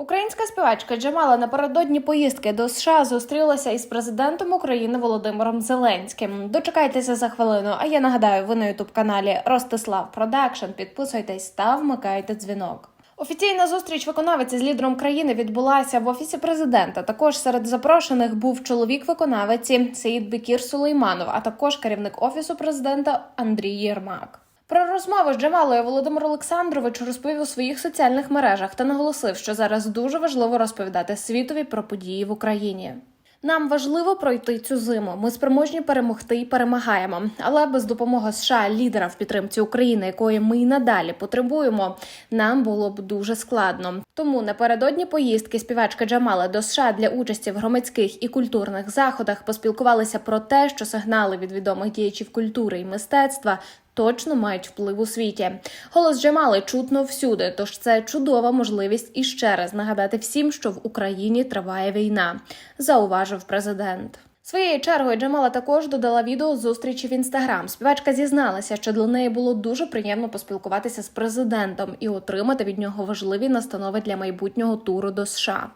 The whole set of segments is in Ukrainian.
Українська співачка Джамала напередодні поїздки до США зустрілася із президентом України Володимиром Зеленським. Дочекайтеся за хвилину. А я нагадаю, ви на ютуб каналі Ростислав Продакшн. Підписуйтесь та вмикайте дзвінок. Офіційна зустріч виконавиці з лідером країни відбулася в офісі президента. Також серед запрошених був чоловік виконавиці Сеїд Бекір Сулейманов, а також керівник офісу президента Андрій Єрмак. Про розмову з Джамалою Володимир Олександрович розповів у своїх соціальних мережах та наголосив, що зараз дуже важливо розповідати світові про події в Україні. Нам важливо пройти цю зиму. Ми спроможні перемогти і перемагаємо. Але без допомоги США, лідера в підтримці України, якої ми й надалі потребуємо, нам було б дуже складно. Тому напередодні поїздки співачка Джамала до США для участі в громадських і культурних заходах поспілкувалися про те, що сигнали від відомих діячів культури і мистецтва точно мають вплив у світі. Голос Джамали чутно всюди, тож це чудова можливість іще раз нагадати всім, що в Україні триває війна, зауважив президент. Своєю чергою Джамала також додала відео зустрічі в інстаграм. Співачка зізналася, що для неї було дуже приємно поспілкуватися з президентом і отримати від нього важливі настанови для майбутнього туру до США.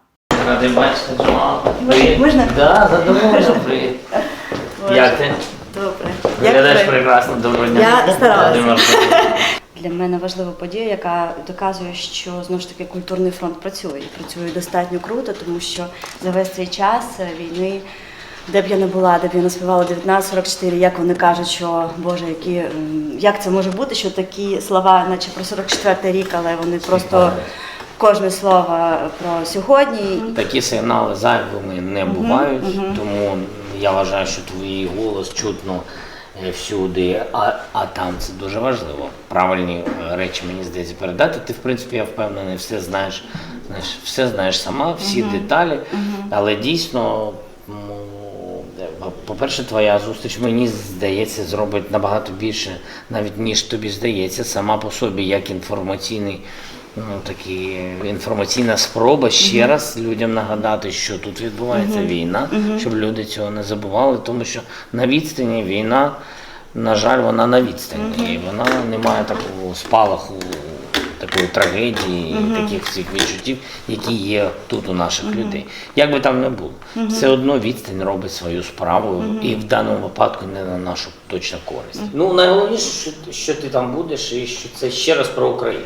Радий бачити, Джамал. Можна- можна? Да, задоволена, привіт. Як ти? Виглядаєш прекрасно, доброго дня. Я старалася. Для мене важлива подія, яка доказує, що знову ж таки культурний фронт працює і працює достатньо круто, тому що за весь цей час війни, де б я не була, де б я не співала 1944, як вони кажуть, що Боже, які як це може бути, що такі слова, наче про 44 рік, але вони просто кожне слово про сьогодні. Такі сигнали зайвими не бувають, тому я вважаю, що твій голос чутно всюди, а, а там це дуже важливо. Правильні е, речі мені здається передати. Ти, в принципі, я впевнений, все знаєш, знаєш все знаєш сама, всі деталі, але дійсно. ну, По-перше, твоя зустріч, мені здається, зробить набагато більше, навіть ніж тобі здається, сама по собі, як інформаційний, ну такі інформаційна спроба ще раз людям нагадати, що тут відбувається війна, щоб люди цього не забували, тому що на відстані війна, на жаль, вона на відстані, і вона не має такого спалаху. Такої трагедії, таких всіх відчуттів, які є тут у наших людей. Як би там не було, все одно відстань робить свою справу, і в даному випадку не на нашу точно користь. Ну найголовніше, що, що ти там будеш, і що це ще раз про Україну.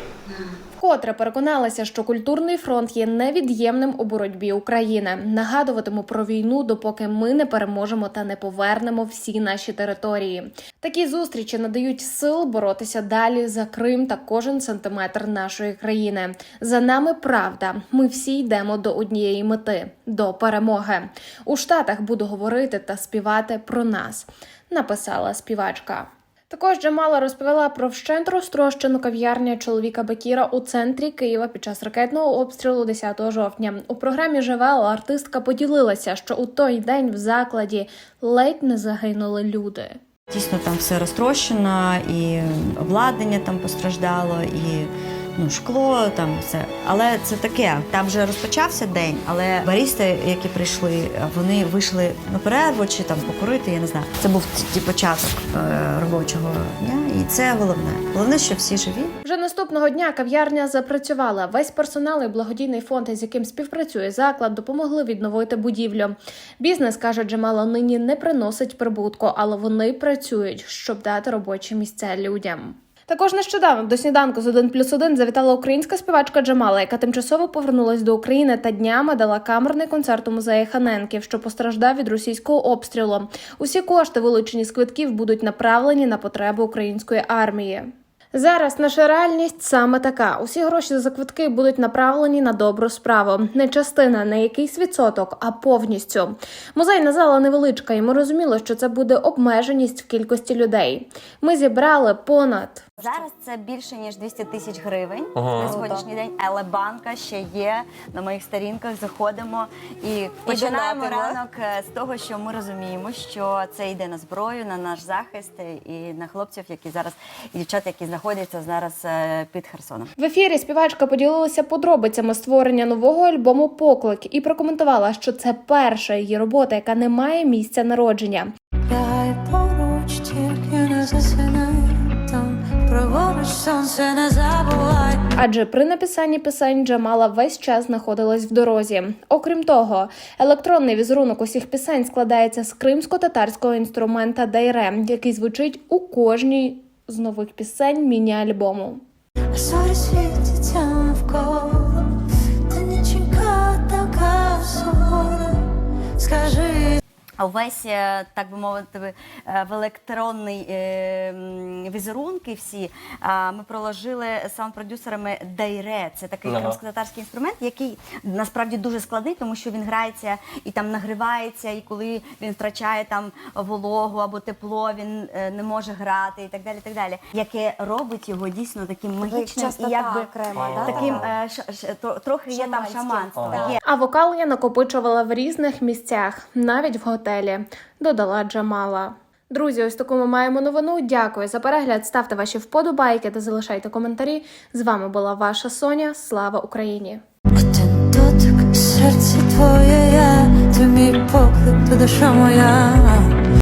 Вкотре переконалася, що культурний фронт є невід'ємним у боротьбі України. Нагадуватиму про війну, допоки ми не переможемо та не повернемо всі наші території. Такі зустрічі надають сил боротися далі за Крим та кожен сантиметр нашої країни. За нами правда. Ми всі йдемо до однієї мети до перемоги. У Штатах буду говорити та співати про нас. Написала співачка. Також Джамала розповіла про вщент розтрощену кав'ярню чоловіка Бакіра у центрі Києва під час ракетного обстрілу 10 жовтня. У програмі Живела артистка поділилася, що у той день в закладі ледь не загинули люди. Дійсно, там все розтрощено, і обладнання там постраждало, і ну, шкло, там все. Але це таке. Там вже розпочався день, але барісти, які прийшли, вони вийшли на перерву чи там покурити, я не знаю. Це був ті початок е, робочого дня, і це головне. Головне, що всі живі. Вже наступного дня кав'ярня запрацювала. Весь персонал і благодійний фонд, з яким співпрацює заклад, допомогли відновити будівлю. Бізнес каже Джамала, нині не приносить прибутку, але вони працюють, щоб дати робочі місця людям. Також нещодавно до сніданку з 1 плюс 1 завітала українська співачка Джамала, яка тимчасово повернулась до України та днями дала камерний концерт у музеї Ханенків, що постраждав від російського обстрілу. Усі кошти, вилучені з квитків, будуть направлені на потреби української армії. Зараз наша реальність саме така: усі гроші за квитки будуть направлені на добру справу. Не частина, не якийсь відсоток, а повністю. Музейна зала невеличка, і ми розуміли, що це буде обмеженість в кількості людей. Ми зібрали понад Зараз це більше ніж 200 тисяч гривень на сьогоднішній день, але банка ще є на моїх сторінках. Заходимо і починаємо ранок е, з того, що ми розуміємо, що це йде на зброю, на наш захист е, і на хлопців, які зараз і дівчат, які знаходяться зараз е, під Херсоном. В ефірі співачка поділилася подробицями створення нового альбому Поклик і прокоментувала, що це перша її робота, яка не має місця народження. Лягай поруч, тільки не там праворуч сонце не забувай. Адже при написанні пісень Джамала весь час знаходилась в дорозі. Окрім того, електронний візерунок усіх пісень складається з кримсько-татарського інструмента дайре, який звучить у кожній з нових пісень міні-альбому. Е, так би мовити, е, в електронний е, візерунки всі ми проложили саунд-продюсерами Дайре. Це такий Ага. кримськотатарський інструмент, який насправді дуже складний, тому що він грається і там нагрівається, і коли він втрачає там вологу або тепло, він е, не може грати і так далі. так далі. Яке робить його дійсно таким магічним і якби окрема, да, таким трохи є там шаманство. А вокал я накопичувала в різних місцях, навіть в готелі, додала Джамала. Друзі, ось таку ми маємо новину. Дякую за перегляд. Ставте ваші вподобайки та залишайте коментарі. З вами була ваша Соня. Слава Україні! один дотик, серце твоє, я, ти мій поклик, душа моя.